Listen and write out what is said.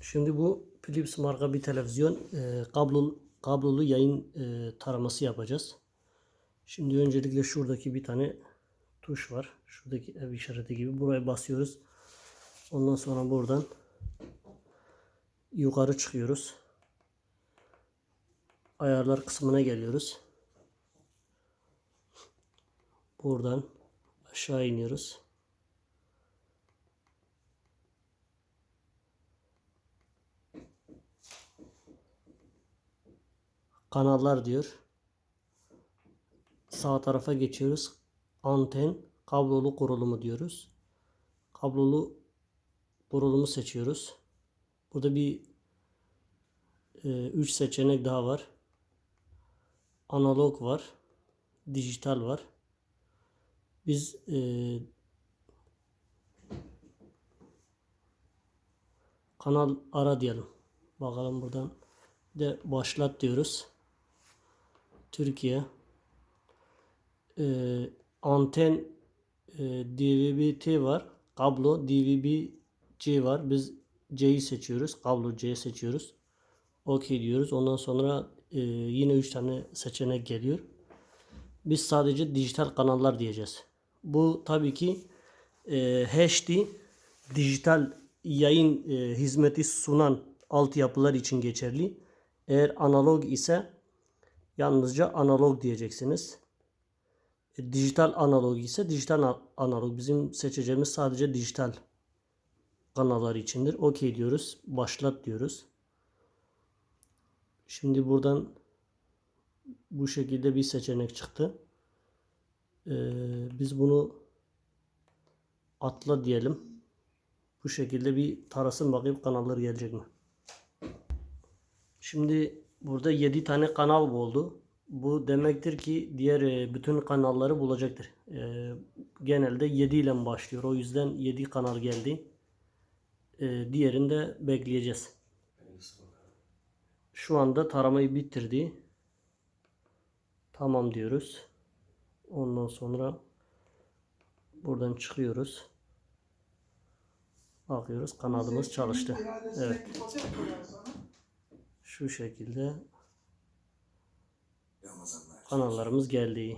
Şimdi bu Philips marka bir televizyon e, kablolu, kablolu yayın e, taraması yapacağız. Şimdi öncelikle şuradaki bir tane tuş var. Şuradaki ev işareti gibi. Buraya basıyoruz. Ondan sonra buradan yukarı çıkıyoruz. Ayarlar kısmına geliyoruz. Buradan aşağı iniyoruz. Kanallar diyor. Sağ tarafa geçiyoruz. Anten, kablolu kurulumu diyoruz. Kablolu kurulumu seçiyoruz. Burada bir 3 seçenek daha var. Analog var. Dijital var. Biz e, kanal ara diyelim. Bakalım buradan de başlat diyoruz. Türkiye. Ee, anten e, DVB-T var. Kablo DVB-C var. Biz C'yi seçiyoruz. Kablo C seçiyoruz. OK diyoruz. Ondan sonra e, yine 3 tane seçenek geliyor. Biz sadece dijital kanallar diyeceğiz. Bu tabii ki e, HD dijital yayın e, hizmeti sunan altyapılar için geçerli. Eğer analog ise yalnızca analog diyeceksiniz. E, dijital analog ise dijital analog. Bizim seçeceğimiz sadece dijital kanallar içindir. OK diyoruz. Başlat diyoruz. Şimdi buradan bu şekilde bir seçenek çıktı. Ee, biz bunu atla diyelim. Bu şekilde bir tarasın bakayım kanallar gelecek mi? Şimdi burada 7 tane kanal oldu. Bu demektir ki diğer e, bütün kanalları bulacaktır. E, genelde 7 ile başlıyor. O yüzden 7 kanal geldi. E, diğerini de bekleyeceğiz. Şu anda taramayı bitirdi. Tamam diyoruz. Ondan sonra buradan çıkıyoruz. Bakıyoruz kanalımız çalıştı. Evet. Şu şekilde kanallarımız geldi.